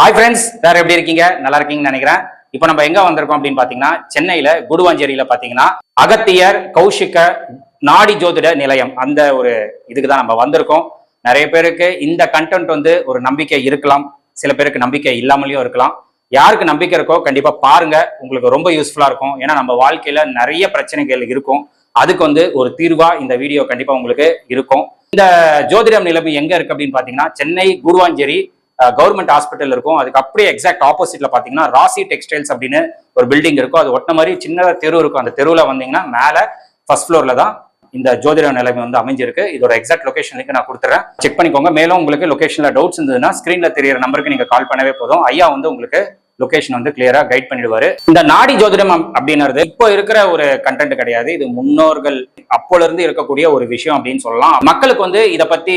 Hi friends வேற எப்படி இருக்கீங்க? நல்லா இருக்கீங்கன்னு நினைக்கிறேன். இப்போ நம்ம எங்க வந்திருக்கோம் அப்படின்னு பாத்தீங்கன்னா சென்னையில குடுவாஞ்சேரியில பாத்தீங்கன்னா அகத்தியர் கௌஷிக நாடி ஜோதிட நிலையம் அந்த ஒரு இதுக்கு தான் நம்ம வந்திருக்கோம். நிறைய பேருக்கு இந்த கண்டென்ட் வந்து ஒரு நம்பிக்கை இருக்கலாம். சில பேருக்கு நம்பிக்கை இல்லாமலேயும் இருக்கலாம். யாருக்கு நம்பிக்கை இருக்கோ கண்டிப்பா பாருங்க. உங்களுக்கு ரொம்ப யூஸ்ஃபுல்லா இருக்கும். ஏன்னா நம்ம வாழ்க்கையில நிறைய பிரச்சனைகள் இருக்கும். அதுக்கு வந்து ஒரு தீர்வா இந்த வீடியோ கண்டிப்பா உங்களுக்கு இருக்கும். இந்த ஜோதிடம் நிலைமை எங்க இருக்கு அப்படின்னு பாத்தீங்கன்னா சென்னை குடுவாஞ்சேரி கவர்மெண்ட் ஹாஸ்பிட்டல் இருக்கும். அதுக்கு அப்படியே எக்ஸாக்ட் ஆப்போசிட்ல பாத்தீங்கன்னா ராசி டெக்ஸ்டைல்ஸ் அப்படின்னு ஒரு பில்டிங் இருக்கும். அது ஒட்டின மாதிரி சின்ன தெரு இருக்கும். அந்த தெருவுல வந்தீங்கன்னா மேல ஃபர்ஸ்ட் ஃப்ளோர்ல தான் இந்த ஜோதிட நிலைமை வந்து அமைஞ்சிருக்கு. இதோட எக்ஸாக்ட் லொகேஷன் நான் கொடுத்துறேன். செக் பண்ணிக்கோங்க. மேலும் உங்களுக்கு லொகேஷன்ல டவுட்ஸ் இருந்ததுன்னா ஸ்கிரீன்ல தெரியற நம்பருக்கு நீங்க கால் பண்ணவே போதும். ஐயா வந்து உங்களுக்கு லொகேஷன் வந்து கிளியரா கைட் பண்ணிடுவாரு. இந்த நாடி ஜோதிடம் அப்படின்றது இப்போ இருக்கிற ஒரு கண்டென்ட் கிடையாது. இது முன்னோர்கள் அப்போல இருந்து இருக்கக்கூடிய ஒரு விஷயம் அப்படின்னு சொல்லலாம். மக்களுக்கு வந்து இதை பத்தி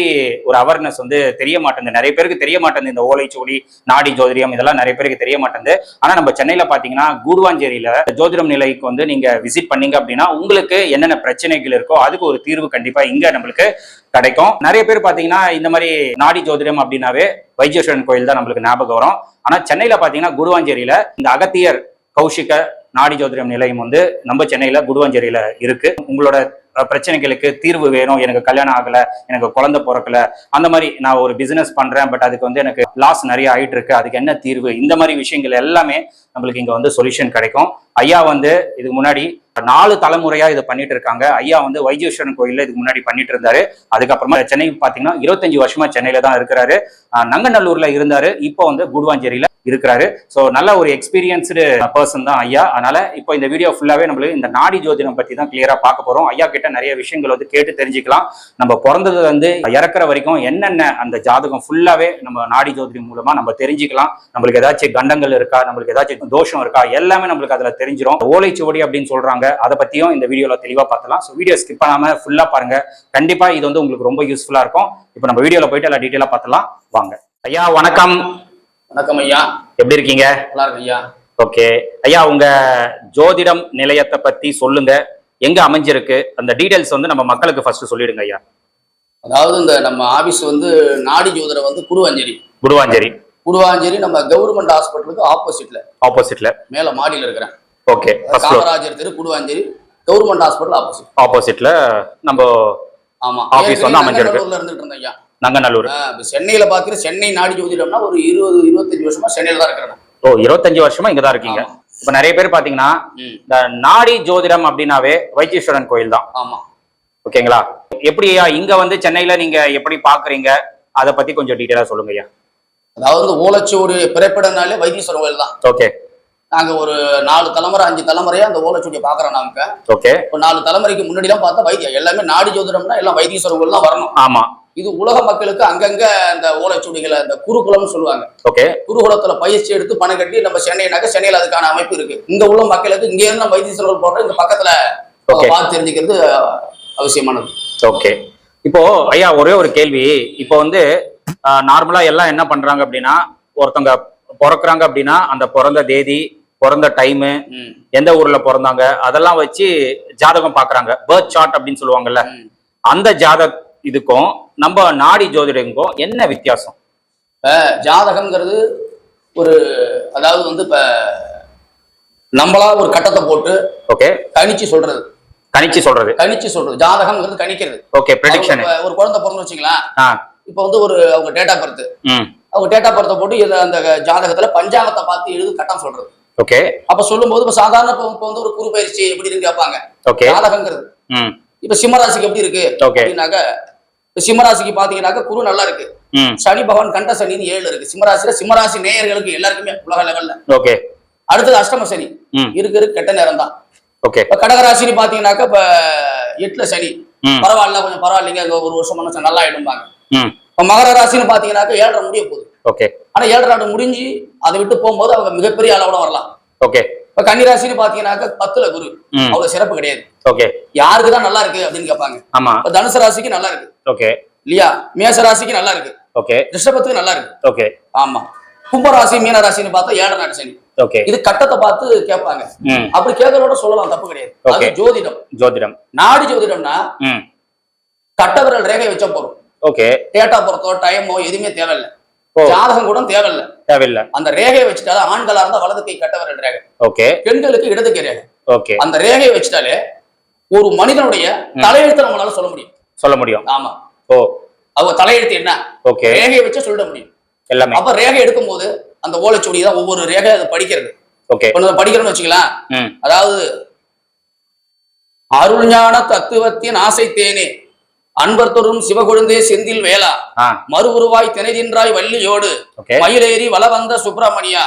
ஒரு அவேர்னஸ் வந்து தெரிய மாட்டேங்குது. நிறைய பேருக்கு தெரிய மாட்டேங்குது. இந்த ஓலைச்சுவடி நாடி ஜோதிடம் இதெல்லாம் நிறைய பேருக்கு தெரிய மாட்டேங்குது. ஆனா நம்ம சென்னையில பாத்தீங்கன்னா கூடுவாஞ்சேரியில ஜோதிடம் நிலைக்கு வந்து நீங்க விசிட் பண்ணீங்க அப்படின்னா உங்களுக்கு என்னென்ன பிரச்சனைகள் இருக்கோ அதுக்கு ஒரு தீர்வு கண்டிப்பா இங்க நம்மளுக்கு கிடைக்கும். நிறைய பேர் பாத்தீங்கன்னா இந்த மாதிரி நாடி ஜோதிடம் அப்படின்னாவே வைத்தீஸ்வரன் கோயில் தான் நம்மளுக்கு ஞாபகம் வரும். ஆனா சென்னையில பாத்தீங்கன்னா குடுவாஞ்சேரியில் இந்த அகத்தியர் கௌஷிக நாடி ஜோதிடம் நிலையம் வந்து நம்ம சென்னையில குடுவாஞ்சேரியில் இருக்கு. உங்களோட பிரச்சனைகளுக்கு தீர்வு வேணும். எனக்கு கல்யாணம் ஆகல எனக்கு குழந்தை பிறக்கல அந்த மாதிரி நான் ஒரு பிசினஸ் பண்றேன் பட் அதுக்கு வந்து எனக்கு லாஸ் நிறைய ஆயிட்டு இருக்கு அதுக்கு என்ன தீர்வு? இந்த மாதிரி விஷயங்கள் எல்லாமே நம்மளுக்கு இங்க வந்து சொல்யூஷன் கிடைக்கும். ஐயா வந்து இதுக்கு முன்னாடி நாலு தலைமுறையா இதை பண்ணிட்டு இருக்காங்க. ஐயா வந்து வைஜீஸ்வரன் கோயில்ல இதுக்கு முன்னாடி பண்ணிட்டு இருந்தாரு. அதுக்கப்புறமா சென்னை பாத்தீங்கன்னா இருபத்தஞ்சு வருஷமா சென்னையில தான் இருக்கிறாரு. நங்கநல்லூர்ல இருந்தாரு. இப்போ வந்து குடுவாஞ்சேரியில இருக்கிறாரு. ஸோ நல்ல ஒரு எக்ஸ்பீரியன்ஸ்டு பர்சன் தான் ஐயா. அதனால இப்போ இந்த வீடியோ ஃபுல்லாவே நம்மளுக்கு இந்த நாடி ஜோதிடம் பத்தி தான் கிளியரா பார்க்க போறோம். ஐயா கிட்ட நிறைய விஷயங்கள் வந்து கேட்டு தெரிஞ்சுக்கலாம். நம்ம பிறந்ததுல இருந்து இறக்குற வரைக்கும் என்னென்ன அந்த ஜாதகம் ஃபுல்லாவே நம்ம நாடி ஜோதிடம் மூலமா நம்ம தெரிஞ்சுக்கலாம். நம்மளுக்கு ஏதாச்சும் கண்டங்கள் இருக்கா? நம்மளுக்கு ஏதாச்சும் தோஷம் இருக்கா? எல்லாமே நம்மளுக்கு அதுல தெரிஞ்சிடும் ஓலைச்சுவடி அப்படின்னு சொல்றாங்க. அதை பத்தியும் இந்த வீடியோல தெளிவா பார்த்தலாம். ஸோ வீடியோ ஸ்கிப் பண்ணாம ஃபுல்லா பாருங்க. கண்டிப்பா இது வந்து உங்களுக்கு ரொம்ப யூஸ்ஃபுல்லா இருக்கும். இப்போ நம்ம வீடியோல போயிட்டு எல்லாம் டீட்டெயிலா பார்த்தலாம். வாங்க. ஐயா வணக்கம். வணக்கம் ஐயா. எப்படி இருக்கீங்க? நல்லா இருக்கு ஐயா. ஓகே. ஐயா உங்க ஜோதிடம் நிலையத்தை பத்தி சொல்லுங்க. எங்க அமைஞ்சிருக்கு? அந்த டீடைல்ஸ் வந்து நம்ம மக்களுக்கு ஃபர்ஸ்ட் சொல்லிடுங்க ஐயா. அதாவது இந்த நம்ம ஆபீஸ் வந்து நாடி ஜோதிடம் வந்து குடுவாஞ்சேரி குடுவாஞ்சேரி குடுவாஞ்சேரி நம்ம கவர்மெண்ட் ஹாஸ்பிட்டலுக்கு ஆப்போசிட்ல ஆப்போசிட்ல மேல மாடியில இருக்கிறேன். ஓகே காமராஜர் தெரு குடுவாஞ்சேரி கவர்மெண்ட் ஹாஸ்பிட்டல் ஆப்போசிட் ஆப்போசிட்ல நம்ம ஆமா. Office வந்து அமைஞ்சிருக்கு. இருந்துட்டு இருந்தேன் ஐயா. நங்கநல்லூர். சென்னையில பாத்தீங்கன்னா சென்னை நாடி ஜோதிடம்னா ஒரு இருபது இருபத்தஞ்சு வருஷமா சென்னையில தான் இருக்கிறேன் ஓ இருபத்தஞ்சு வருஷமா இங்க தான் இருக்கீங்க. இப்ப நிறைய பேர் பாத்தீங்கன்னா இந்த நாடி ஜோதிடம் அப்படின்னாவே வைத்தீஸ்வரன் கோயில் தான். ஆமா. ஓகேங்களா? எப்படி ஐயா இங்க வந்து சென்னையில நீங்க எப்படி பாக்குறீங்க? அதை பத்தி கொஞ்சம் டீட்டெயிலா சொல்லுங்க ஐயா. அதாவது இந்த ஓலைச்சுவடி பிறப்பிடனாலே வைத்தீஸ்வரர் கோயில் தான். ஓகே. நாங்க ஒரு நாலு தலைமுறை அஞ்சு தலைமுறையா அந்த ஓலைச்சுவடியை பாக்குறோம் நாங்க. ஓகே. நாலு தலைமுறைக்கு முன்னாடி எல்லாம் பார்த்தா வைத்தியம் எல்லாமே நாடி ஜோதிடம்னா எல்லாம் வைத்தீஸ்வரர் கோயில் தான் வரணும். ஆமா. இது உலக மக்களுக்கு அங்கங்க அந்த ஓலைச்சுவடிகளை அந்த குருகுலம்னு சொல்லுவாங்க. ஓகே. குருகுலத்துல பயிற்சி எடுத்து பணம் கட்டி நம்ம சென்னைனாக்க சென்னையில அதுக்கான அமைப்பு இருக்கு. இங்க உள்ள மக்களுக்கு இங்க இருந்து நம்ம வைத்தீஸ்வரர் போடுற இந்த பக்கத்துல. பார்த்து தெரிஞ்சுக்கிறது அவசியமானது. ஓகே. இப்போ ஐயா ஒரே ஒரு கேள்வி. இப்போ வந்து நார்மலா எல்லாம் என்ன பண்றாங்க அப்படின்னா ஒருத்தவங்க பிறக்குறாங்க அப்படின்னா அந்த பிறந்த தேதி பிறந்த டைமு எந்த ஊர்ல பிறந்தாங்க அதெல்லாம் வச்சு ஜாதகம் பாக்குறாங்க. பர்த் சார்ட் அப்படின்னு சொல்லுவாங்கல்ல. அந்த ஜாத இதுக்கும் நம்ம நாடி ஜோதிடங்களுக்கும் என்ன வித்தியாசம்? ஜாதகம்ங்கிறது ஒரு அதாவது வந்து இப்ப நம்மளா ஒரு கட்டத்தை போட்டு ஓகே. கணிச்சு சொல்றது. கணிச்சு சொல்றது. கணிச்சு சொல்றது. ஜாதகம்ங்கிறது கணிக்கிறது. ஓகே ப்ரெடிக்ஷன் ஒரு குழந்தை பிறந்து வச்சுக்கலாம் இப்ப வந்து ஒரு அவங்க டேட்டா பர்த் அவங்க டேட்டா பர்த்தை போட்டு அந்த ஜாதகத்துல பஞ்சாங்கத்தை பார்த்து எழுது கட்டம் சொல்றது. ஓகே. அப்ப சொல்லும்போது இப்ப சாதாரண இப்ப வந்து ஒரு குரு பயிற்சி எப்படி இருக்கு கேட்பாங்க. ஓகே. ஜாதகங்கிறது. இப்ப சிம்மராசிக்கு எப்படி இருக்கு? ஓகே. அப்படின்னாக்க சிம்மராசிக்கு பாத்தீங்கன்னாக்க குரு நல்லா இருக்கு. சனி பகவான் கண்ட சனின்னு ஏழு இருக்கு. சிம்மராசியில சிம்மராசி நேயர்களுக்கு எல்லாருக்குமே உலக லெவல்ல. ஓகே. அடுத்தது அஷ்டம சனி. இருக்கு இருக்கு கெட்ட நேரம் தான் ஓகே. இப்ப கடகராசின்னு பாத்தீங்கன்னாக்க இப்ப எட்டுல சனி. பரவாயில்ல கொஞ்சம் பரவாயில்லைங்க ஒரு வருஷம் மனசு நல்லா ஆயிடும்பாங்க. இப்ப மகர ராசின்னு பாத்தீங்கன்னாக்க ஏழரை முடிய போகுது. ஓகே. ஆனா ஏழரை நாடு முடிஞ்சு அதை விட்டு போகும்போது அவங்க மிகப்பெரிய அளவோட வரலாம். ஓகே. இப்ப கன்னிராசின்னு பாத்தீங்கன்னாக்க பத்துல குரு. அவ்வளவு சிறப்பு கிடையாது. ஓகே. யாருக்கு தான் நல்லா இருக்கு அப்படின்னு கேட்பாங்க ஆமா. இப்ப தனுசு ராசிக்கு நல்லா இருக்கு. ஓகே. இல்லையா? மேச ராசிக்கு நல்லா இருக்கு. ஓகே. ரிஷபத்துக்கு நல்லா இருக்கு. ஓகே. ஆமா. கும்பராசி மீன ராசின்னு பார்த்தா ஏழரை நாடு சனி. ஓகே. இது கட்டத்தை பார்த்து கேட்பாங்க. அப்படி கேட்கறோட சொல்லலாம் தப்பு கிடையாது. அது. ஜோதிடம். ஜோதிடம். நாடி ஜோதிடம்னா கட்ட விரல் ரேகை வச்சா போறோம். ஓகே. டேட்டா பொறுத்தோ டைமோ எதுவுமே தேவையில்லை. ஜாதகம் கூட தேவையில்லை. தேவையில்ல. அந்த ரேகையை வச்சுட்டாலே ஆண்களா இருந்தா வலது கை கட்டவரல் ரேகை. ஓகே. பெண்களுக்கு இடது கை ரேகை. ஓகே. அந்த ரேகையை வச்சுட்டாலே ஒரு மனிதனுடைய தலையெழுத்தை நம்மளால சொல்ல முடியும். சொல்ல முடியும். ஆமா. ஓ. அவங்க தலையெழுத்து என்ன? ஓகே. ரேகையை வச்சு சொல்லிட முடியும். எல்லாமே. அப்ப ரேகை எடுக்கும்போது அந்த ஓலைச்சுவடி தான் ஒவ்வொரு ரேகை அதை படிக்கிறது. ஓகே. படிக்கிறோம்னு வச்சுக்கலாம். அதாவது அருள்ஞான தத்துவத்தின் ஆசை தேனே. அன்பர் தொறும் சிவகொழுந்தே செந்தில் வேளா ஆ. மறு உருவாய் திணைதின்றாய் வள்ளியோடு. மயிலேறி வளவந்த சுப்பிரமணியா.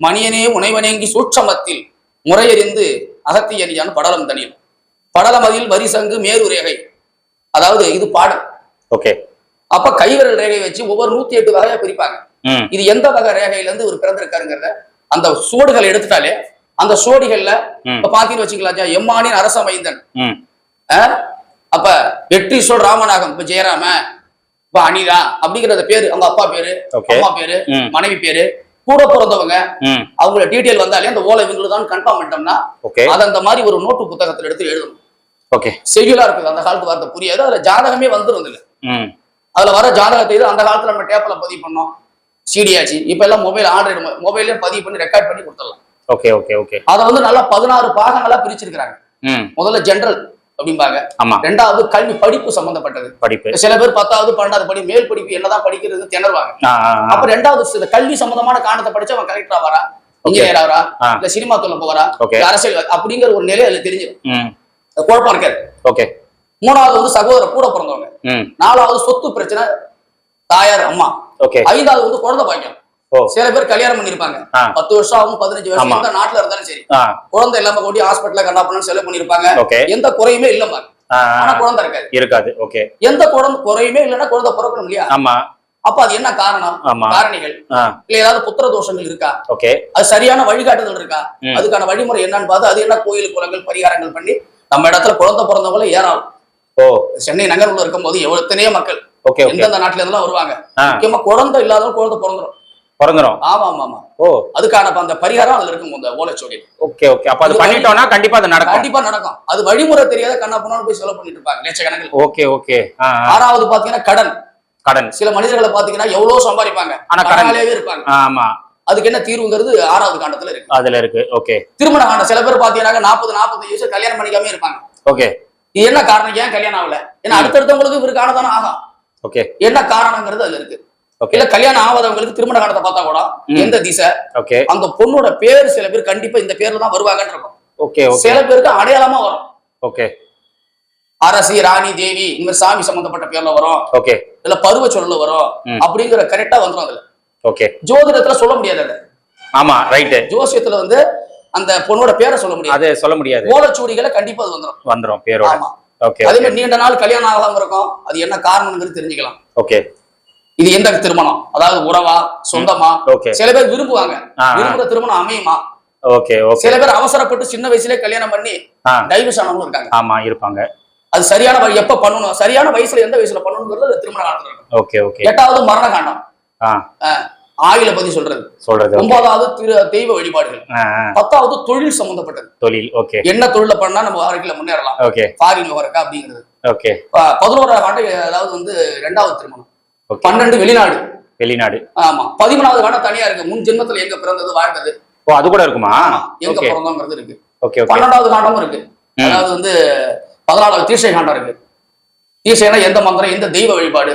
மணியனே உனைவனேங்கி சூட்சமத்தில். முறையறிந்து அகத்தியனியான் படலம் தனில். படலமதில் வரிசங்கு மேரு ரேகை அதாவது இது பாடல். ஓகே. அப்ப கைவிரல் ரேகை வச்சு ஒவ்வொரு நூத்தி எட்டு வகையா பிரிப்பாங்க. இது எந்த வகை ரேகையில இருந்து ஒரு பிறந்திருக்காருங்கிறத அந்த சோடுகளை எடுத்துட்டாலே அந்த சோடிகள்ல ம். இப்ப பாத்தீங்கன்னு வச்சுக்கலாம் எம்மானின் அரச மைந்தன். ம். ஆஹ் அப்ப வெற்றி சொல் ராமநாகம் இப்ப ஜெயராம இப்ப அனிதா அப்படிங்கிற அந்த பேரு அவங்க அப்பா பேரு அம்மா பேரு மனைவி பேரு கூட பிறந்தவங்க அவங்களோட டீட்டெயில் வந்தாலே அந்த ஓலை இவங்களுக்கு தான் கன்ஃபார்ம் பண்ணிட்டோம்னா அதை அந்த மாதிரி ஒரு நோட்டு புத்தகத்துல எடுத்து எழுதணும். ஓகே செய்யுளா இருக்குது அந்த காலத்து வார்த்தை புரியாது அதுல ஜாதகமே வந்துரும் இதுல ம். அதுல வர ஜாதகத்தை அந்த காலத்துல நம்ம டேப்ல பதிவு பண்ணோம். சிடியாச்சு இப்ப எல்லாம் மொபைல் ஆண்ட்ராய்டு மொபைல்ல பதிவு பண்ணி ரெக்கார்ட் பண்ணி கொடுத்துடலாம். ஓகே ஓகே ஓகே அதை வந்து நல்லா பதினாறு பாகங்களா பிரிச்சிருக்கிறாங்க. முதல்ல ஜெனரல் அப்படிம்பாங்க. ஆமா. ரெண்டாவது கல்வி படிப்பு சம்பந்தப்பட்டது. படிப்பு. சில பேர் பத்தாவது பன்னெண்டாவது படி மேல் படிப்பு என்னதான் படிக்கிறது திணறுவாங்க. அப்ப ரெண்டாவது கல்வி சம்பந்தமான காரணத்தை படிச்சு அவன் கலெக்டரா வரா இன்ஜினியர் ஆகிறா ஆ. இல்ல சினிமா ஓகே இல்ல அரசியல் அப்படிங்கிற ஒரு நிலை அதுல தெரிஞ்சிடும் குழப்பம் இருக்காது. ஓகே மூணாவது வந்து சகோதரர் கூட பிறந்தவங்க. நாலாவது சொத்து பிரச்சனை தாயார் அம்மா. ஓகே ஐந்தாவது வந்து குழந்தை பாக்கியம். சில பேர் கல்யாணம் பண்ணிருப்பாங்க. பத்து வருஷம் ஆகும் பதினஞ்சு வருஷம். எந்த நாட்டுல இருந்தாலும் சரி. குழந்தை இல்லாம கூட்டி ஹாஸ்பிட்டல்ல கண்டா பண்ணு செலவு பண்ணிருப்பாங்க. எந்த குறையுமே இல்லம்மா ஆனா. குழந்தை இருக்காது. இருக்காது. ஓகே. எந்த குழந்தை குறையுமே இல்லைன்னா குழந்தை பிறக்கணும் இல்லையா? ஆமா. அப்ப அது என்ன காரணம்? காரணிகள். இல்ல ஏதாவது புத்திர தோஷங்கள் இருக்கா? ஓகே. அது சரியான வழிகாட்டுதல் இருக்கா. அதுக்கான வழிமுறை என்னன்னு பார்த்து அது என்ன கோயில் குளங்கள் பரிகாரங்கள் பண்ணி நம்ம இடத்துல குழந்தை பிறந்தவங்கள ஏறாகும் ஓ. சென்னை நகர்ல இருக்கும்போது எவ்வளவு எத்தனையோ மக்கள் ஓகே எந்தெந்த நாட்டுல இருந்தெல்லாம் வருவாங்க. முக்கியமா குழந்தை இல்லாதவங்க குழந்தை பிறந்துரும். பிறந்துரும். ஆமா ஆமா ஆமா ஓ. அதுக்கான அந்த பரிகாரம் அதுல இருக்கும் இந்த ஓலைச்சோடி ஓகே ஓகே. அப்ப அது பண்ணிட்டோம்னா கண்டிப்பா அது நடக்கும். கண்டிப்பா நடக்கும். அது வழிமுறை தெரியாத கண்ணா பொண்ணு போய் செலவு பண்ணிட்டு இருப்பாங்க லட்சக்கணக்கில் ஓகே ஓகே. ஆறாவது பாத்தீங்கன்னா கடன். கடன். சில மனிதர்களை பாத்தீங்கன்னா எவ்வளவு சம்பாதிப்பாங்க? ஆனா கடன். கடனாலேயே இருப்பாங்க. ஆமா. அதுக்கு என்ன தீர்வுங்கிறது ஆறாவது காண்டத்துல இருக்கு. அதுல இருக்கு. ஓகே. திருமண காண்டம். சில பேர் பாத்தீங்கன்னா நாற்பது நாற்பது வயசு கல்யாணம் பண்ணிக்காம இருப்பாங்க. ஓகே. இது என்ன காரணம்? ஏன் கல்யாணம் ஆகல? ஏன்னா அடுத்தடுத்தவங்களுக்கு இவருக்கு ஆனதானே ஆகும். ஓகே. என்ன காரணங்கிறது அதுல இருக்கு. இல்ல கல்யாணம் ஆகாதவங்களுக்கு திருமண காலத்தை பார்த்தா கூட. எந்த திசை? ஓகே அந்த பொண்ணோட பேர் சில பேர் கண்டிப்பா இந்த பேர்ல தான் வருவாங்கன்னு இருக்கும். ஓகே சில பேருக்கு அடையாளமா வரும். ஓகே அரசி ராணி தேவி இந்த மாதிரி சாமி சம்பந்தப்பட்ட பேர்ல வரும். ஓகே இல்ல பருவ சொல்லல வரும். அப்படிங்கிற கரெக்டா வந்துரும் அதுல. ஓகே ஜோதிடத்துல சொல்ல முடியாது அது. ஆமா ரைட்டு ஜோசியத்துல வந்து அந்த பொண்ணோட பேரை சொல்ல முடியாது. அது சொல்ல முடியாது. ஓலைச்சுவடிகளை கண்டிப்பா அது வந்துரும். வந்துரும் பேரோட. ஓகே அதே மாதிரி நீண்ட நாள் கல்யாணம் ஆகாம இருக்கும். அது என்ன காரணம்ங்கிறது தெரிஞ்சுக்கலாம். ஓகே இது எந்த திருமணம்? அதாவது உறவா? சொந்தமா? சில பேர் விரும்புவாங்க. விரும்புற திருமணம் அமையுமா? சில பேர் அவசரப்பட்டு சின்ன வயசுலயே கல்யாணம் பண்ணி டைவர்ஸ் ஆனவங்களும் இருக்காங்க. ஆமா இருப்பாங்க. அது சரியான எப்ப பண்ணணும்? சரியான வயசுல எந்த வயசுல பண்ணணுங்கிறது திருமண காலத்துல. ஓகே ஓகே எட்டாவது மரண காண்டம் ஆ ஆயுள பத்தி சொல்றது. சொல்றது. ஒன்பதாவது திரு- தெய்வ வழிபாடுகள். பத்தாவது தொழில் சம்பந்தப்பட்டது. தொழில் ஓகே என்ன தொழில பண்ணா நம்ம வாழ்க்கையில முன்னேறலாம். ஓகே ஃபாரின் இருக்கா அப்படிங்கிறது. ஓகே பதினோராவது ஆண்டு அதாவது வந்து ரெண்டாவது திருமணம். பன்னெண்டு வெளிநாடு. வெளிநாடு. ஆமா. பதிமூணாவது காண்டம் தனியா இருக்கு. முன் ஜென்மத்துல எங்க பிறந்தது வாழ்ந்தது? ஓ அது கூட இருக்குமா? எங்க பிறந்தோங்கிறது இருக்கு. ஓகே பன்னெண்டாவது காண்டமும் இருக்கு. அதாவது வந்து பதினாலாவது தீர்ஷை காண்டம் இருக்கு. தீர்ஷைனா எந்த மந்திரம் எந்த தெய்வ வழிபாடு?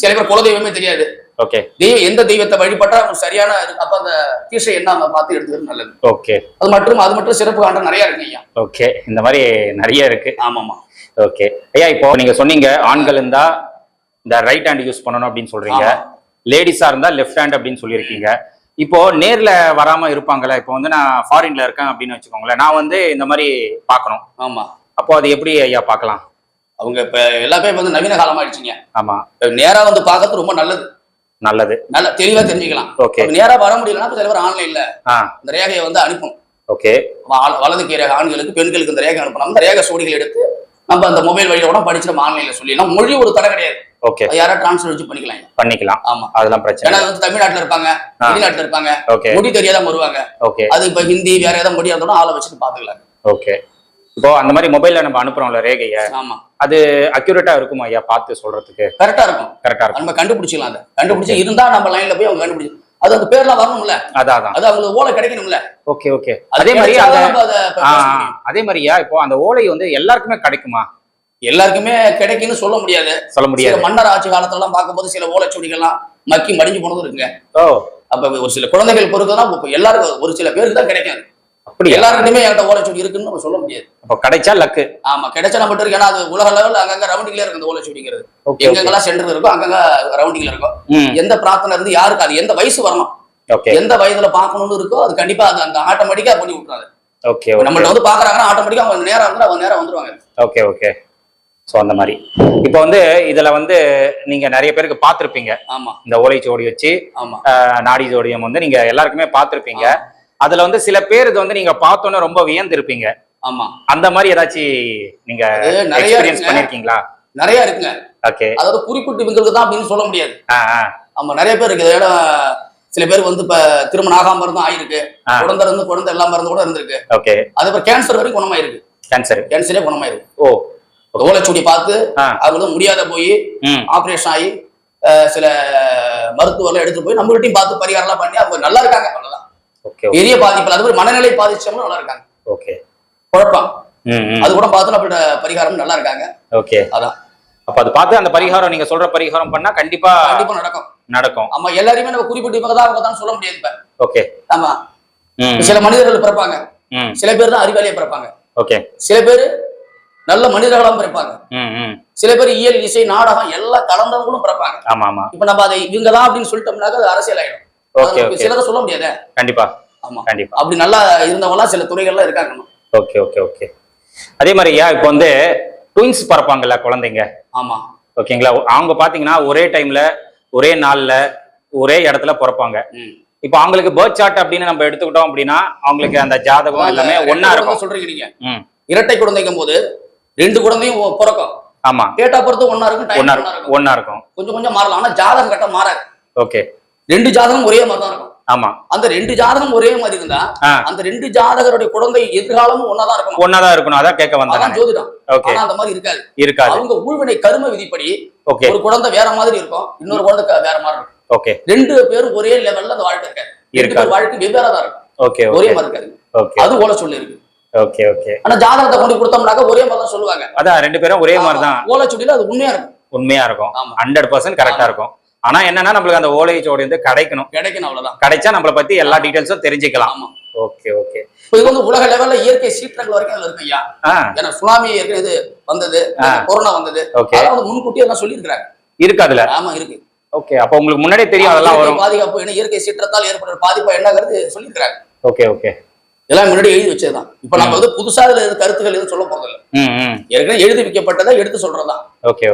சில பேர் குலதெய்வமே தெரியாது. ஓகே. தெய்வம் எந்த தெய்வத்தை வழிபட்டா சரியான அப்ப அந்த தீர்ஷை என்ன பார்த்து எடுத்துக்கிறது நல்லது. ஓகே. அது மட்டும் அது மட்டும் சிறப்பு காண்டம் நிறைய இருக்கு ஐயா. ஓகே. இந்த மாதிரி நிறைய இருக்கு. ஆமாமா ஓகே. ஐயா இப்போ நீங்க சொன்னீங்க ஆண்கள் இருந்தா இந்த ரைட் ஹேண்ட் யூஸ் பண்ணணும் அப்படின்னு சொல்றீங்க. லேடிஸா இருந்தா லெஃப்ட் ஹேண்ட் அப்படின்னு சொல்லியிருக்கீங்க. இப்போ நேர்ல வராம இருப்பாங்கல்ல இப்போ வந்து நான் ஃபாரின்ல இருக்கேன் அப்படின்னு வச்சுக்கோங்களேன் நான் வந்து இந்த மாதிரி பார்க்கணும். ஆமா. அப்போ அது எப்படி ஐயா பார்க்கலாம்? அவங்க இப்ப எல்லாமே வந்து நவீன காலம் ஆயிடுச்சுங்க ஆமா நேரா வந்து பார்க்கறது ரொம்ப நல்லது. நல்லது. நல்ல தெளிவா தெரிஞ்சுக்கலாம். ஓகே நேரா வர முடியலன்னா சில பேர் ஆன்லைன்ல இந்த ரேகையை வந்து அனுப்பணும். ஓகே வா- வலது கை ரேகை ஆண்களுக்கு பெண்களுக்கு இந்த ரேகை அனுப்பணும் அந்த ரேகை சோடிகள் எடுத்து நம்ம அந்த மொபைல் வழியில கூட படிச்சு நம்ம ஆன்லைன்ல சொல்லிடலாம். மொழி ஒரு தடை கிடையாது. ஓகே அது யாரா டிரான்ஸ்ஃபர் வச்சு பண்ணிக்கலாம் பண்ணிக்கலாம். ஆமா. அதெல்லாம் பிரச்சனை ஏன்னா வந்து தமிழ்நாட்டுல இருப்பாங்க ஆ. வெளிநாட்டுல இருப்பாங்க. ஓகே மொழி தெரியாதவங்க வருவாங்க. ஓகே அது இப்ப ஹிந்தி வேற ஏதாவது மொழியா இருந்தாலும் ஆளை வச்சுட்டு பாத்துக்கலாம் ஓகே இப்போ அந்த மாதிரி மொபைல்ல நம்ம அனுப்புறோம்ல ரேகைய. ஆமா. அது அக்யூரேட்டா இருக்குமா ஐயா பார்த்து சொல்றதுக்கு? கரெக்டா இருக்கும். கரெக்டா இருக்கும். நம்ம கண்டுபிடிச்சிக்கலாம் அதை. கண்டுபிடிச்சு இருந்தா நம்ம லைன்ல போய் அவங்க கண்டுபிடிச்சு அது அந்த பேர்லாம் வரணும்ல. அதான் அது அவங்களுக்கு ஓலை கிடைக்கணும்ல. ஓகே ஓகே அது மாதிரி. அதே மாதிரியா இப்போ அந்த ஓலை வந்து எல்லாருக்குமே கிடைக்குமா? எல்லாருக்குமே கிடைக்குன்னு சொல்ல முடியாது. சொல்ல சில முடியாது மன்னர் ஆட்சி காலத்துல எல்லாம் பார்க்கும்போது சில ஓலைச்சுவடிகள்லாம் மக்கி மடிஞ்சு போனதும் இருக்குங்க. ஓ. அப்ப ஒரு சில குழந்தைகள் பொறுத்துதான் எல்லாருக்கும் ஒரு சில பேருக்கு தான் கிடைக்காது அப்படியா? எல்லாருக்குமே என்கிட்ட ஓலைச்சுவடி இருக்குன்னு நம்ம சொல்ல முடியாது. அப்போ கிடைச்சா லக்கு. ஆமா கிடைச்சா நம்ம இருக்கு. ஏன்னா அது உலக லெவல்ல அங்கங்க ரவுண்டிங்ல இருக்கு அந்த ஓலைச்சுவடிங்கிறது எங்கெங்கெல்லாம் சென்டர் இருக்கோ அங்கங்க ரவுண்டிங்ல இருக்கும் எந்த பிரார்த்தனை இருந்து யாருக்கு அது எந்த வயசு வரணும். ஓகே. எந்த வயதுல பார்க்கணும்னு இருக்கோ அது கண்டிப்பா அது அந்த ஆட்டோமேட்டிக்கா பண்ணி விட்டுறாங்க ஓகே நம்மள்ட்ட வந்து பாக்குறாங்கன்னா ஆட்டோமேட்டிக்கா அவங்க நேரம் வந்து அவங்க நேரம் வந்துருவாங்க. Okay okay. ஸோ அந்த மாதிரி. இப்போ வந்து இதுல வந்து நீங்க நிறைய பேருக்கு பார்த்துருப்பீங்க. ஆமா. இந்த ஓலைச்சுவடி வச்சு ஆமா. நாடி ஜோடியம் வந்து நீங்க எல்லாருக்குமே பார்த்துருப்பீங்க. அதுல வந்து சில பேர் இது வந்து நீங்க பார்த்தோன்னே ரொம்ப வியந்திருப்பீங்க. ஆமா. அந்த மாதிரி ஏதாச்சும் நீங்க எக்ஸ்பீரியன்ஸ். பண்ணிருக்கீங்களா? நிறைய இருக்குங்க. ஓகே அதாவது குறிப்பிட்டு இவங்களுக்கு தான் அப்படின்னு சொல்ல முடியாது. ஆமா நிறைய பேர் இருக்கு இடம் சில பேர் வந்து இப்ப திருமணம் ஆகாம இருந்தும் ஆயிருக்கு. குழந்தை இருந்து குழந்தை இல்லாம இருந்து கூட இருந்திருக்கு. ஓகே அதே கேன்சர் வரைக்கும் குணமாயிருக்கு. கேன்சர் கேன்சரே குணமாயிருக்கு. ஓ. ஓலைச்சுவடி பார்த்து அவங்களும் முடியாத போய் ஆபரேஷன் ஆகி சில மருத்துவர்லாம் எடுத்து போய் நம்மகிட்டயும் பார்த்து பரிகாரம்லாம் பண்ணி அவங்க நல்லா இருக்காங்க அவ்வளவுதான். பெரிய பாதிப்பு அது மாதிரி மனநிலை பாதிச்சவங்களும் நல்லா இருக்காங்க. ஓகே. குழப்பம். அது கூட பார்த்து நம்மளோட பரிகாரம் நல்லா இருக்காங்க. ஓகே. அதான். அப்ப அது பார்த்து அந்த பரிகாரம் நீங்க சொல்ற பரிகாரம் பண்ணா கண்டிப்பா கண்டிப்பா நடக்கும். நடக்கும். ஆமா எல்லாரையுமே நம்ம குறிப்பிட்டு இவங்க தான் அவங்க தான் சொல்ல முடியாது இப்ப. ஓகே. ஆமா. சில மனிதர்கள் பிறப்பாங்க. சில பேர் தான் அறிவாளியா பிறப்பாங்க. ஓகே. சில பேர் நல்ல மனிதர்களாம் பிறப்பாங்க சில பேர் இயல் இசை நாடகம் எல்லாம் கலந்தவங்களும் பிறப்பாங்க. ஆமா ஆமா. இப்ப நம்ம அதை இவங்க தான் அப்படின்னு சொல்லிட்டோம்னாக்க அது அரசியல் ஆயிடும். சிலதை சொல்ல முடியாதே. கண்டிப்பா. ஆமா. கண்டிப்பா. அப்படி நல்லா இருந்தவங்கலாம் சில துறைகள்ல இருக்காங்க. ஓகே ஓகே ஓகே அதே மாதிரி ஐயா இப்போ வந்து ட்வின்ஸ் பிறப்பாங்கல்ல குழந்தைங்க? ஆமா. ஓகேங்களா அவங்க பாத்தீங்கன்னா ஒரே டைம்ல ஒரே நாள்ல ஒரே இடத்துல பிறப்பாங்க. இப்போ அவங்களுக்கு பேர்த் சார்ட் அப்படின்னு நம்ம எடுத்துக்கிட்டோம் அப்படின்னா அவங்களுக்கு அந்த ஜாதகம் எல்லாமே குழந்தை இருக்கும். சொல்றீங்க இரட்டை குழந்தைக்கும் போது ரெண்டு குழந்தையும் பிறக்கும். ஆமா. டேட் ஆஃப் பர்த் ஒன்னா இருக்கும் ஒன்னா இருக்கும். இருக்கும். இருக்கும். கொஞ்சம் கொஞ்சம் மாறலாம். ஆனா ஜாதகம் கட்ட மாறாது. ஓகே. ரெண்டு ஜாதகம் ஒரே மாதிரி தான் இருக்கும். ஆமா. அந்த ரெண்டு ஜாதகம் ஒரே மாதிரி இருந்தா அந்த ரெண்டு ஜாதகருடைய குழந்தை எதிர்காலமும் ஒன்னாதான் இருக்கணும் ஒன்னாதான் இருக்கணும். அதான் கேட்க அதான் ஜோதிடம். ஓகே. அந்த மாதிரி இருக்காது. இருக்காது. அவங்க ஊழ்வினை கரும விதிப்படி ஓகே. ஒரு குழந்தை வேற மாதிரி இருக்கும். இன்னொரு குழந்தை வேற மாதிரி இருக்கும். ஓகே. ரெண்டு பேரும் ஒரே லெவல்ல அந்த வாழ்க்கை இருக்காது. ரெண்டு வாழ்க்கை வெவ்வேறா தான் இருக்கும். ஓகே ஒரே மாதிரி இருக்காது. அது ஓலை சொல்லி இருக்கு ஓகே ஓகே ஆனா ஜாதகத்தை கொண்டு கொடுத்தோம்னாக்க ஒரே மாதிரி தான் சொல்லுவாங்க. அதான் ரெண்டு பேரும் ஒரே மாதிரி தான். ஓலை சொல்லியில அது உண்மையா இருக்கும். உண்மையா இருக்கும். ஹண்ட்ரட் பர்சன்ட் கரெக்டா இருக்கும். ஆனா என்னன்னா நம்மளுக்கு அந்த ஓலைச்சோடி வந்து கிடைக்கணும். கிடைக்கணும் அவ்வளவுதான். கிடைச்சா நம்மளை பத்தி எல்லா டீடைல்ஸும் தெரிஞ்சுக்கலாம். ஆமா. ஓகே ஓகே இது வந்து உலக லெவல்ல இயற்கை சீற்றங்கள் வரைக்கும் அதுல இருக்கு ஐயா ஏன்னா சுனாமி இது வந்தது. கொரோனா வந்தது. ஓகே அதெல்லாம் முன்கூட்டியே எல்லாம் சொல்லியிருக்கிறாங்க. இருக்கு அதுல. ஆமா இருக்கு. ஓகே அப்போ உங்களுக்கு முன்னாடியே தெரியும் அதெல்லாம் வரும். பாதுகாப்பு என்ன இயற்கை சீற்றத்தால் ஏற்படுற பாதிப்பு என்னங்கிறது சொல்லியிருக்கிறாங்க. ஓகே ஓகே எல்லாம் முன்னாடி எழுதி வச்சதுதான். இப்ப நம்ம வந்து புதுசா இதுல எதுவும் கருத்துக்கள் எதுவும் சொல்ல போறது இல்ல ம் ம். ஏற்கனவே எழுதி வைக்கப்பட்டதை எடுத்து சொல்றதுதான்.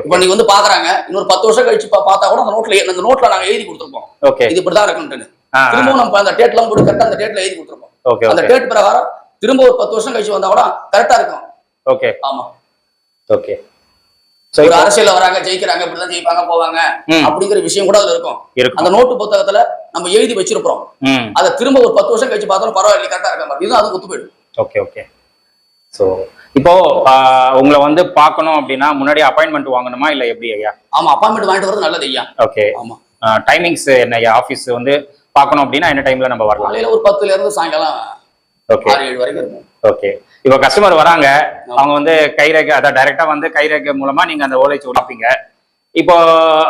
இப்ப நீங்க வந்து பாக்குறாங்க இன்னொரு பத்து வருஷம் கழிச்சு பார்த்தா கூட அந்த நோட்ல அந்த நோட்ல நாங்க எழுதி கொடுத்துருப்போம். ஓகே. இது இப்படிதான் இருக்கும்னு ஆ திரும்பவும் நம்ம அந்த டேட்லாம் போட்டு கரெக்டா அந்த டேட்ல எழுதி கொடுத்துருப்போம். ஓகே அந்த டேட் பிரகாரம் திரும்ப ஒரு பத்து வருஷம் கழிச்சு வந்தா கூட கரெக்டா இருக்கும். ஓகே. ஆமா. ஓகே. ஒரு அரசியல்ல வராங்க ஜெயிக்கிறாங்க இப்படிதான் ஜெயிப்பாங்க போவாங்க அப்படிங்கிற விஷயம் கூட அதுல இருக்கும். அந்த நோட்டு புத்தகத்துல நம்ம எழுதி வச்சிருப்போம் ம். அதை திரும்ப ஒரு பத்து வருஷம் கழிச்சு பார்த்தாலும் பரவாயில்ல கரெக்டா இருக்க இதுவும் அது ஒத்து போயிடும். Okay okay. ஸோ இப்போ உங்களை வந்து பார்க்கணும் அப்படின்னா முன்னாடி அப்பாயின்மெண்ட் வாங்கணுமா இல்லை எப்படி ஐயா? ஆமா அப்பாயின்மெண்ட் வாங்கிட்டு வரது நல்லது ஐயா. ஓகே. ஆமா. டைமிங்ஸ் என்ன ஐயா? ஆஃபீஸ் வந்து பார்க்கணும் அப்படின்னா என்ன டைம்ல நம்ம வரலாம்? காலையில ஒரு பத்துல இருந்து சாயங்காலம் ஓகே. ஆறு ஏழு வரைக்கும் இருக்கும். ஓகே இப்போ கஸ்டமர் வராங்க அவங்க வந்து கைரேகை அதான் டைரக்டா வந்து கைரேகை மூலமா நீங்க அந்த ஓலை பார்ப்பீங்க இப்போ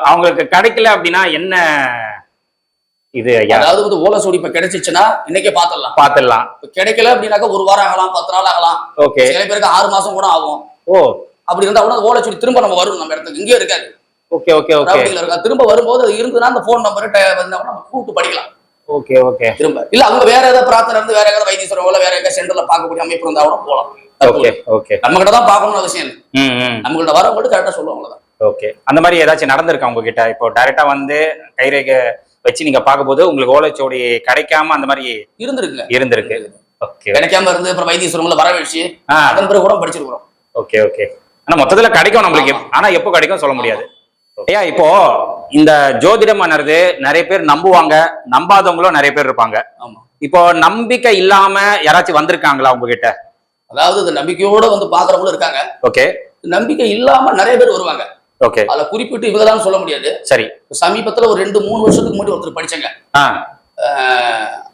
அவங்களுக்கு கிடைக்கல அப்படின்னா என்ன இது அதாவது வந்து ஓலை சோடி இப்ப கிடைச்சிச்சுன்னா இன்னைக்கே பாத்துடலாம் பார்த்துடலாம் இப்ப கிடைக்கல அப்படின்னாக்க ஒரு வாரம் ஆகலாம் பத்து நாள் ஆகலாம். ஓகே சில பேருக்கு ஆறு மாசம் கூட ஆகும். ஓ. அப்படி இருந்தா கூட ஓலை சோடி திரும்ப நம்ம வரும் நம்ம இடத்துக்கு. இங்கே இருக்காது. ஓகே ஓகே ஓகே திரும்ப வரும்போது இருந்ததுன்னா அந்த போன் நம்பர் வந்தா கூட நம்ம கூப்பிட்டு படிக்கலாம். Okay okay. திரும்ப. இல்ல அவங்க வேற ஏதாவது பிரார்த்தனை இருந்து வேற ஏதாவது வைத்தீஸ்வரம் போல வேற எங்க சென்டர்ல பார்க்கக்கூடிய அமைப்பு இருந்தா கூட போகலாம் ஓகே ஓகே. நம்ம கிட்ட தான் பார்க்கணும்னு அவசியம் இல்லை. ம் ம். நம்ம கிட்ட வரவங்க கரெக்டா சொல்லுவாங்க ஓகே. அந்த மாதிரி ஏதாச்சும் நடந்திருக்கா உங்ககிட்ட? இப்போ டைரக்டா வந்து கைரேகை வச்சு நீங்க பார்க்கும்போது உங்களுக்கு ஓலைச்சோடி கிடைக்காம அந்த மாதிரி இருந்திருக்குங்க. இருந்திருக்கு. ஓகே. கிடைக்காம இருந்து அப்புறம் வைத்தீஸ்வரம்ல வர வச்சு அதன் பிறகு கூட படிச்சிருக்கிறோம். Okay okay. ஆனா மொத்தத்துல கிடைக்கும் நம்மளுக்கு. ஆனா எப்போ கிடைக்கும் சொல்ல முடியாது. ஐயா இப்போ இந்த ஜோதிடமானது நிறைய பேர் நம்புவாங்க. நம்பாதவங்களும் நிறைய பேர் இருப்பாங்க. ஆமா. இப்போ நம்பிக்கை இல்லாம யாராச்சும் வந்திருக்காங்களா உங்ககிட்ட? அதாவது இந்த நம்பிக்கையோட வந்து பாக்குறவங்களும் இருக்காங்க. ஓகே. நம்பிக்கை இல்லாம நிறைய பேர் வருவாங்க. ஓகே. அதுல குறிப்பிட்டு இவங்க தான் சொல்ல முடியாது. சரி. சமீபத்துல ஒரு ரெண்டு மூணு வருஷத்துக்கு முன்னாடி ஒருத்தர் படிச்சங்க.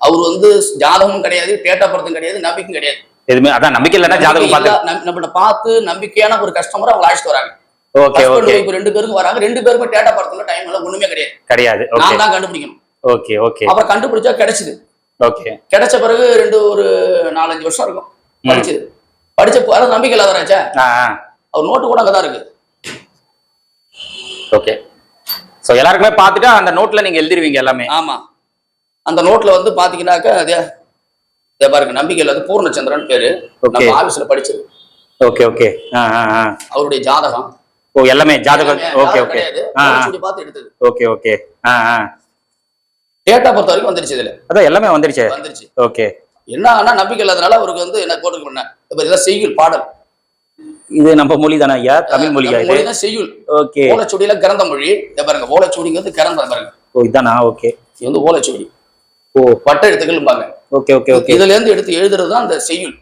அவர் வந்து ஜாதகமும் கிடையாது டேட்டா பர்த்தும் கிடையாது நம்பிக்கையும் கிடையாது. எதுவுமே அதான் நம்பிக்கை இல்லைன்னா ஜாதகம் பார்த்து நம்மள பார்த்து நம்பிக்கையான ஒரு கஸ்டமர் அவங்க அழைச்சிட்டு வராங்க. ஓகே ஓகே wife ரெண்டு பேருக்கும் வராங்க. ரெண்டு பேருக்கும் டேட்டா பர்த்ல டைம் எல்லாம் ஒண்ணுமே கிடையாது. கிடையாது. ஓகே நான் தான் கண்டுபிடிக்கணும். ஓகே ஓகே அப்புறம் கண்டுபிடிச்சா கிடைச்சது. ஓகே கிடைச்ச பிறகு ரெண்டு ஒரு நாலஞ்சு வருஷம் இருக்கும். படிச்சது. படிச்ச அதாவது நம்பிக்கை ஆ அவர் நோட்டு கூட அங்கதான் இருக்கு. ஓகே ஸோ எல்லாருக்குமே பார்த்துட்டு அந்த நோட்ல நீங்க எழுதிருவீங்க எல்லாமே. ஆமா. அந்த நோட்ல வந்து பாத்தீங்கன்னாக்கா அதே இதே பாருங்க நம்பிக்கை இல்லாத பூர்ணச்சந்திரன் பேரு. நம்ம. ஆபீஸ்ல படிச்சது. ஓகே ஓகே அவருடைய ஜாதகம். ஓ எல்லாமே ஜாதகம். ஓகே ஓகே பார்த்து எடுத்தது. ஓகே ஓகே ஆ ஆ. டேட்டா பொறுத்த வரைக்கும் வந்துருச்சு இதுல. அதான் எல்லாமே வந்துருச்சே. வந்துருச்சு. ஓகே என்ன ஆனா நம்பிக்கை இல்லாதனால அவருக்கு வந்து என்ன போட்டுக்க பண்ணேன் இப்ப இதெல்லாம் செய்யுள் பாடல். இது நம்ம மொழி தானே ஐயா தமிழ் மொழியா இது? செய்யுள். ஓகே ஓலைச்சுவடியில கிரந்த மொழி. இதை பாருங்க ஓலைச்சுவடிங்கிறது கிரந்தம் பாருங்க. ஓ இதானா? ஓகே இது வந்து ஓலைச்சுவடி. ஓ. வட்ட எழுத்துக்கள்பாங்க ஓகே ஓகே ஓகே இதுல இருந்து எடுத்து எழுதுறது தான் அந்த செய்யுள்.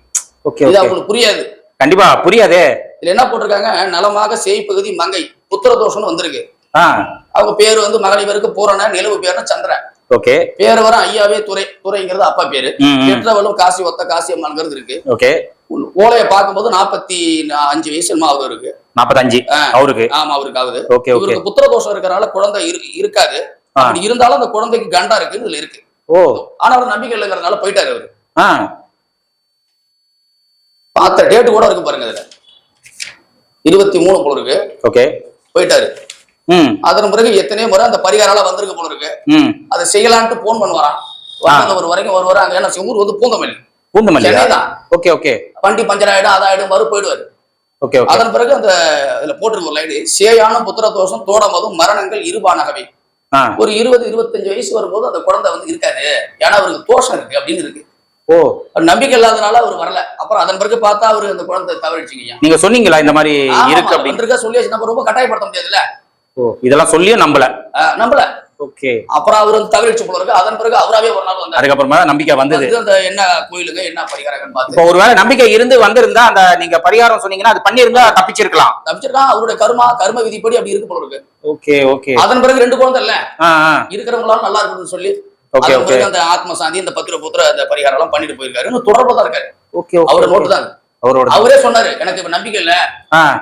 ஓகே இது அவங்களுக்கு புரியாது. கண்டிப்பா புரியாதே. இதுல என்ன போட்டிருக்காங்க? நலமாக செய்பகுதி மங்கை புத்திர தோஷம்னு வந்திருக்கு அவங்க பேர் வந்து மகளிருக்கு பூரண நிலவு பேர்னா சந்திரன். ஓகே. பேர் வர ஐயாவே துறை துறைங்கிறது அப்பா பேரு. பெற்றவளும் காசி ஒத்த காசி அம்மாங்கிறது இருக்கு. ஓகே. ஓலையை பார்க்கும்போது நாற்பத்தி அஞ்சு வயசு என்னமோ ஆகுது இருக்கு நாற்பத்தஞ்சு. அவருக்கு? ஆமா அவருக்கு ஆகுது. ஓகே இவருக்கு புத்திர தோஷம் இருக்கிறனால குழந்தை இரு- இருக்காது. அப்படி இருந்தாலும் அந்த குழந்தைக்கு கண்டா இருக்குன்னு இதுல இருக்கு. ஓ. ஆனா அவர் நம்பிக்கை இல்லைங்கிறதுனால போயிட்டாரு அவரு. பார்த்த டேட்டு கூட இருக்கு பாருங்க இதுல. இருபத்தி மூணு போல இருக்கு. ஓகே. போயிட்டாரு. ம். அதன் பிறகு எத்தனையோ முறை அந்த பரிகாரம் வந்திருக்கு போல இருக்கு. ம். அதை செய்யலான்ட்டு போன் பண்ணுவாராம். ஒரு வரைக்கும் ஒரு வராங்க ஏன்னா ஊர் வந்து பூந்தமல்லி. தான் ஓகே ஓகே. வண்டி பஞ்சர் ஆயிடும் அதாயிடும் மறு போயிடுவாரு. ஓகே அதன் பிறகு அந்த இதுல போட்டிருக்கு ஒரு லைடு சேயான புத்திர தோஷம் தோடமதும் மரணங்கள் இருபானகவை. ஒரு இருபது இருபத்தஞ்சு வயசு வரும்போது அந்த குழந்தை வந்து இருக்காது. ஏன்னா அவருக்கு தோஷம் இருக்கு அப்படின்னு இருக்கு. ஓ. நம்பிக்கை இல்லாதனால அவர் வரல. அப்புறம் அதன் பிறகு பார்த்தா அவரு அந்த குழந்தை தவறிச்சிங்க நீங்க சொன்னீங்களா இந்த மாதிரி இருக்கு அப்படின்னு? சொல்லியாச்சு. நம்ம ரொம்ப கட்டாயப்படுத்த முடியாதுல்ல. ஓ இதெல்லாம் சொல்லியும் நம்பல. நம்பல. ஓகே. அப்புறம் அவர் வந்து தவறிச்சு போல இருக்கு. அதன் பிறகு அவராவே ஒரு நாள் வந்தாரு. அதுக்கப்புறமா நம்பிக்கை வந்தது. வந்து அந்த என்ன கோயிலுங்க என்ன பரிகாரங்கன்னு பார்த்து. இப்போ ஒருவேளை நம்பிக்கை இருந்து வந்திருந்தா அந்த நீங்க பரிகாரம் சொன்னீங்கன்னா அது பண்ணியிருந்தா தப்பிச்சிருக்கலாம். தப்பிச்சிருக்கான் அவருடைய கர்மா கர்ம விதிப்படி அப்படி இருக்கு போல இருக்கு. Okay okay. அதன் பிறகு ரெண்டு குழந்தை இல்ல. இருக்கிறவங்களால நல்லா இருக்குன்னு சொல்லி அந்த ஆத்ம சாந்தி இந்த பத்திர புத்திர அந்த பரிகாரம் எல்லாம் பண்ணிட்டு போயிருக்காரு. இன்னும் தொடர்பு தான் இருக்காரு. ஓகே அவரோட நோட்டு தான் அவரோட அவரே சொன்னாரு எனக்கு இப்ப நம்பிக்கை இல்ல.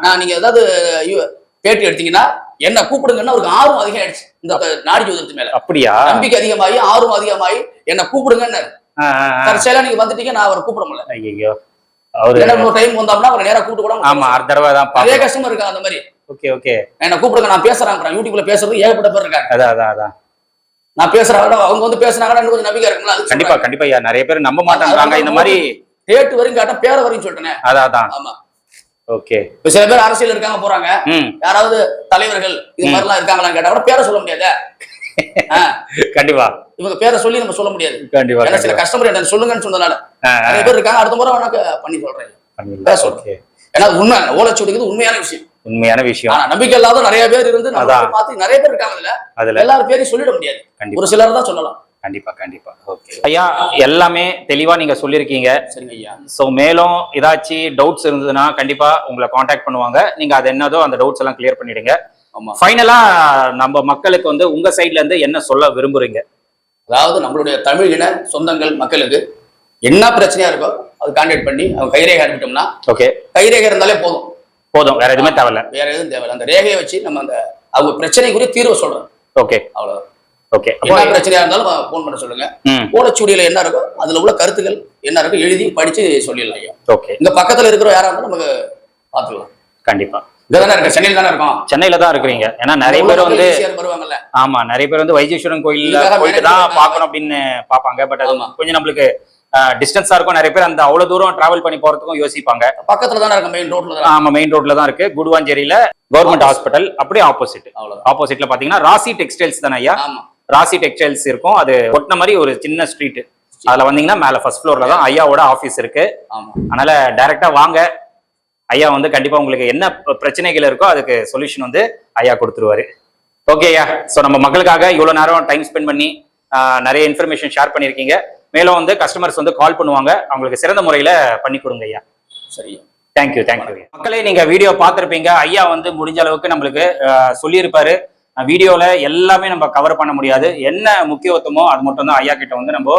நான் நீங்க ஏதாவது ஐயோ, பேட்டி எடுத்தீங்கன்னா என்ன கூப்பிடுங்கன்னா அவருக்கு ஆர்வம் அதிகம் ஆயிடுச்சு இந்த நாடி ஜோதிடத்து மேல. அப்படியா? நம்பிக்கை அதிகமாகி ஆர்வம் அதிகமாகி என்ன கூப்பிடுங்கன்னு. கடைசியில நீங்க வந்துட்டீங்க நான் அவரை கூப்பிட முடியல. ஐயையோ. அவரு இன்னொரு டைம் வந்தோம்னா அவரை நேரா கூப்பிட்டு கூட ஆமா. அடுத்த தடவை தான் நிறைய கஷ்டமா இருக்காங்க அந்த மாதிரி. ஓகே ஓகே என்ன கூப்பிடுங்க நான் பேசுறேன் யூடியூப்ல பேசுறது ஏகப்பட்ட பேர் இருக்காங்க. அதான் அதான். நான் பேசுறாங்க அவங்க வந்து பேசுனாங்கன்னா இன்னும் கொஞ்சம் நம்பிக்கை இருக்கும்ல அது கண்டிப்பா கண்டிப்பா ஐயா. நிறைய பேர் நம்ப மாட்டேன்றாங்க இந்த மாதிரி டேட் வரையும் கேட்டா பேர வரையும் சொல்லிட்டேனே அதான் ஆமா. ஓகே. இப்ப சில பேர் அரசியல் இருக்காங்க போறாங்க. யாராவது தலைவர்கள் இது ம். மாதிரிலாம் இருக்காங்களான்னு கேட்டா கூட பேரை சொல்ல முடியாது. கண்டிப்பா. இவங்க பேரை சொல்லி நம்ம சொல்ல முடியாது. கண்டிப்பா சில கஸ்டமர் என்ன சொல்லுங்கன்னு சொன்னதுனால நிறைய பேர் இருக்காங்க. அடுத்த முறை உனக்கு பண்ணி சொல்றேன். ஏன்னா உண்மை ஓலைச்சுவடிங்கிறது உண்மையான விஷயம். உண்மையான விஷயம். நம்பிக்கை இல்லாத நிறைய பேர் இருந்து பார்த்து நிறைய பேர் இருக்காங்க அதுல. எல்லாரும் பேரையும் சொல்லிட முடியாது. ஒரு சிலர் தான் சொல்லலாம். கண்டிப்பா கண்டிப்பா. ஓகே. ஐயா எல்லாமே தெளிவா நீங்க சொல்லியிருக்கீங்க. சரிங்க ஐயா. ஸோ மேலும் ஏதாச்சும் டவுட்ஸ் இருந்ததுன்னா கண்டிப்பா உங்களை காண்டாக்ட் பண்ணுவாங்க. நீங்க அது என்னதோ அந்த டவுட்ஸ் எல்லாம் கிளியர் பண்ணிடுங்க. ஃபைனலா நம்ம மக்களுக்கு வந்து உங்க சைட்ல இருந்து என்ன சொல்ல விரும்புறீங்க? அதாவது நம்மளுடைய தமிழ் இன சொந்தங்கள் மக்களுக்கு என்ன பிரச்சனையா இருக்கோ அது கான்டாக்ட் பண்ணி அவங்க கைரேகை அனுப்பிட்டோம்னா ஓகே கைரேகை இருந்தாலே போதும். போதும். வேற எதுவுமே தேவையில்ல. வேற எதுவும் தேவையில்ல. அந்த ரேகையை வச்சு நம்ம அந்த அவங்க பிரச்சனைக்குரிய தீர்வை சொல்றோம். ஓகே. அவ்வளவுதான் ஓகே. என்ன பிரச்சனையா இருந்தாலும் ஃபோன் பண்ண சொல்லுங்க. ம். ஓலைச்சுவடியில என்ன இருக்கோ அதுல உள்ள கருத்துக்கள் என்ன இருக்கோ எழுதி படிச்சு சொல்லிடலாம் ஐயா. ஓகே. இங்க பக்கத்துல இருக்கிற யாரா இருந்தாலும் நமக்கு பாத்துக்கலாம் கண்டிப்பா. சென்னையில் தானே இருக்கோம். சென்னையில தான் இருக்கிறீங்க. ஏன்னா நிறைய பேர் வந்து வருவாங்கல்ல. ஆமா நிறைய பேர் வந்து வைத்தீஸ்வரன் இதுக்காக போயிட்டு தான் பார்க்கணும் அப்படின்னு பார்ப்பாங்க. பட் அது. கொஞ்சம் நம்மளுக்கு டிஸ்டன்ஸா இருக்கும். நிறைய பேர் அந்த அவ்வளவு தூரம் டிராவல் பண்ணி போறதுக்கும் யோசிப்பாங்க. பக்கத்துல தானே இருக்க மெயின் ரோட்ல ஆமா மெயின் ரோட்ல தான் இருக்கு. குடுவாஞ்சேரியில கவர்மெண்ட் ஹாஸ்பிட்டல் அப்படியே ஆப்போசிட் ஆப்போசிட்ல பாத்தீங்கன்னா ராசி டெக்ஸ்டைல்ஸ் தானே ஐயா? ராசி டெக்ஸ்டைல்ஸ் இருக்கும். அது ஒட்டின மாதிரி ஒரு சின்ன ஸ்ட்ரீட் அதுல வந்தீங்கன்னா மேல ஃபர்ஸ்ட் ஃப்ளோர்ல தான் ஐயாவோட ஆபீஸ் இருக்கு. அதனால டைரக்டா வாங்க. ஐயா வந்து கண்டிப்பா உங்களுக்கு என்ன பிர- பிரச்சனைகள் இருக்கோ அதுக்கு சொல்யூஷன் வந்து ஐயா கொடுத்துருவாரு. ஓகே ஐயா. ஸோ நம்ம மக்களுக்காக இவ்வளவு நேரம் டைம் ஸ்பெண்ட் பண்ணி நிறைய இன்ஃபர்மேஷன் ஷேர் பண்ணியிருக்கீங்க. மேலும் வந்து கஸ்டமர்ஸ் வந்து கால் பண்ணுவாங்க. அவங்களுக்கு சிறந்த முறையில பண்ணி கொடுங்க ஐயா. சரியா தேங்க்யூ தேங்க்யூ மக்களே நீங்க வீடியோ பார்த்திருப்பீங்க. ஐயா வந்து முடிஞ்ச அளவுக்கு நம்மளுக்கு சொல்லியிருப்பாரு. வீடியோல எல்லாமே நம்ம கவர் பண்ண முடியாது. என்ன முக்கியத்துவமோ அது மட்டும் தான் ஐயா கிட்ட வந்து நம்ம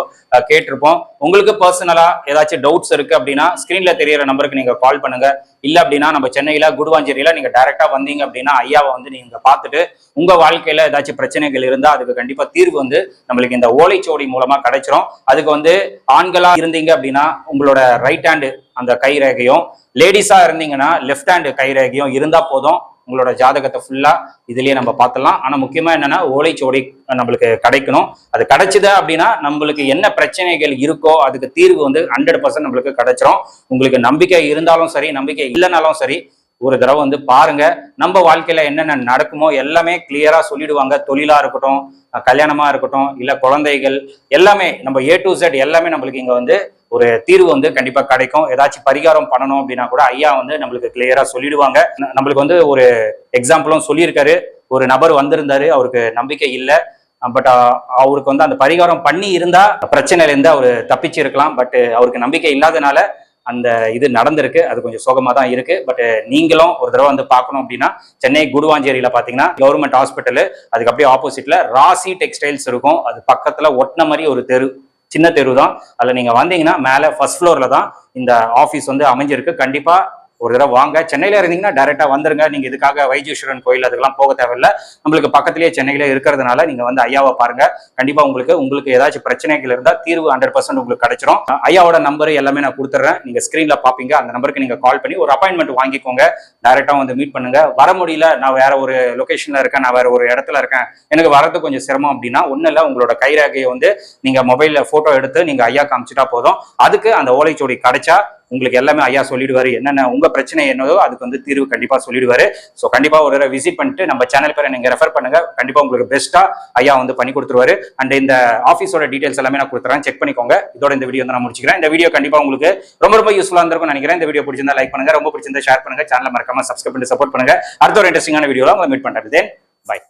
கேட்டிருப்போம். உங்களுக்கு பர்சனலா ஏதாச்சும் டவுட்ஸ் இருக்கு அப்படின்னா ஸ்கிரீன்ல தெரியற நம்பருக்கு நீங்க கால் பண்ணுங்க. இல்ல அப்படின்னா நம்ம சென்னையில குடுவாஞ்சேரியில நீங்க டைரக்டா வந்தீங்க அப்படின்னா ஐயாவை வந்து நீங்க பார்த்துட்டு உங்க வாழ்க்கையில ஏதாச்சும் பிரச்சனைகள் இருந்தா அதுக்கு கண்டிப்பா தீர்வு வந்து நம்மளுக்கு இந்த ஓலைச்சோடி மூலமா கிடைச்சிரும். அதுக்கு வந்து ஆண்களா இருந்தீங்க அப்படின்னா உங்களோட ரைட் ஹேண்டு அந்த கை ரேகையும் லேடிஸா இருந்தீங்கன்னா லெஃப்ட் ஹேண்டு கை ரேகையும் இருந்தா போதும். உங்களோட ஜாதகத்தை ஃபுல்லா இதுலயே நம்ம பார்த்துடலாம். ஆனா முக்கியமா என்னன்னா ஓலைச்சுவடி நம்மளுக்கு கிடைக்கணும். அது கிடைச்சிது அப்படின்னா நம்மளுக்கு என்ன பிரச்சனைகள் இருக்கோ அதுக்கு தீர்வு வந்து ஹண்ட்ரட் பர்சன்ட் நம்மளுக்கு கிடைச்சிரும். உங்களுக்கு நம்பிக்கை இருந்தாலும் சரி நம்பிக்கை இல்லைனாலும் சரி ஒரு தடவை வந்து பாருங்க. நம்ம வாழ்க்கையில என்னென்ன நடக்குமோ எல்லாமே கிளியரா சொல்லிடுவாங்க. தொழிலா இருக்கட்டும் கல்யாணமா இருக்கட்டும் இல்ல குழந்தைகள் எல்லாமே நம்ம ஏ டு செட் எல்லாமே நம்மளுக்கு இங்க வந்து ஒரு தீர்வு வந்து கண்டிப்பா கிடைக்கும். ஏதாச்சும் பரிகாரம் பண்ணணும் அப்படின்னா கூட ஐயா வந்து நம்மளுக்கு கிளியரா சொல்லிடுவாங்க. நம்மளுக்கு வந்து ஒரு எக்ஸாம்பிளும் சொல்லியிருக்காரு. ஒரு நபர் வந்திருந்தாரு அவருக்கு நம்பிக்கை இல்லை. பட் அவருக்கு வந்து அந்த பரிகாரம் பண்ணி இருந்தா பிரச்சனையில இருந்து அவர் தப்பிச்சு இருக்கலாம் பட் அவருக்கு நம்பிக்கை இல்லாதனால அந்த இது நடந்திருக்கு. அது கொஞ்சம் சோகமா தான் இருக்கு. பட் நீங்களும் ஒரு தடவை வந்து பார்க்கணும் அப்படின்னா சென்னை குடுவாஞ்சேரியில பாத்தீங்கன்னா கவர்மெண்ட் ஹாஸ்பிட்டல் அதுக்கு அப்படியே ஆப்போசிட்ல ராசி டெக்ஸ்டைல்ஸ் இருக்கும். அது பக்கத்துல ஒட்டின மாதிரி ஒரு தெரு. சின்ன தெரு தான் அதில் நீங்கள் வந்தீங்கன்னா மேலே ஃபர்ஸ்ட் ஃப்ளோரில் தான் இந்த ஆஃபீஸ் வந்து அமைஞ்சிருக்கு. கண்டிப்பாக ஒரு தடவை வாங்க. சென்னையில இருந்தீங்கன்னா டைரக்டா வந்துருங்க. நீங்க இதுக்காக வைத்தீஸ்வரன் கோயில் அதுக்கெல்லாம் போக தேவையில்ல. நம்மளுக்கு பக்கத்திலேயே சென்னையில இருக்கிறதுனால நீங்க வந்து ஐயாவை பாருங்க. கண்டிப்பா உங்களுக்கு உங்களுக்கு ஏதாச்சும் பிரச்சனைகள் இருந்தா தீர்வு ஹண்ட்ரட் பர்சன்ட் உங்களுக்கு கிடைச்சிரும். ஐயாவோட நம்பர் எல்லாமே நான் கொடுத்துட்றேன் நீங்க ஸ்கிரீன்ல பாப்பீங்க. அந்த நம்பருக்கு நீங்க கால் பண்ணி ஒரு அப்பாயின்மெண்ட் வாங்கிக்கோங்க. டைரக்டா வந்து மீட் பண்ணுங்க. வர முடியல நான் வேற ஒரு லொகேஷன்ல இருக்கேன் நான் வேற ஒரு இடத்துல இருக்கேன். எனக்கு வரது கொஞ்சம் சிரமம் அப்படின்னா ஒன்றும் இல்லை உங்களோட கைரேகையை வந்து நீங்க மொபைல்ல போட்டோ எடுத்து நீங்க ஐயா காமிச்சிட்டா போதும். அதுக்கு அந்த ஓலைச்சோடி கிடைச்சா உங்களுக்கு எல்லாமே ஐயா சொல்லிடுவாரு என்னென்ன உங்க பிரச்சனை என்னதோ அதுக்கு வந்து தீர்வு கண்டிப்பா சொல்லிடுவாரு. ஸோ கண்டிப்பா ஒரு தடவை விசிட் பண்ணிட்டு நம்ம சேனல் பேரை நீங்க ரெஃபர் பண்ணுங்க. கண்டிப்பா உங்களுக்கு பெஸ்ட்டா ஐயா வந்து பண்ணி கொடுத்துருவாரு. அண்ட் இந்த ஆஃபீஸோட டீடைல்ஸ் எல்லாமே நான் கொடுத்துறேன். செக் பண்ணிக்கோங்க. இதோட இந்த வீடியோ வந்து நான் முடிச்சுக்கிறேன். இந்த வீடியோ கண்டிப்பா உங்களுக்கு ரொம்ப ரொம்ப யூஸ்ஃபுல்லா இருந்திருக்கும் நினைக்கிறேன். இந்த வீடியோ பிடிச்சிருந்தா லைக் பண்ணுங்க. ரொம்ப பிடிச்சிருந்தா ஷேர் பண்ணுங்க. சேனல் மறக்காம சப்ஸ்கிரைப் பண்ணி சப்போர்ட் பண்ணுங்க. அடுத்த ஒரு இன்ட்ரெஸ்டிங்கான வீடியோல உங்களை மீட் பண்றது பாய்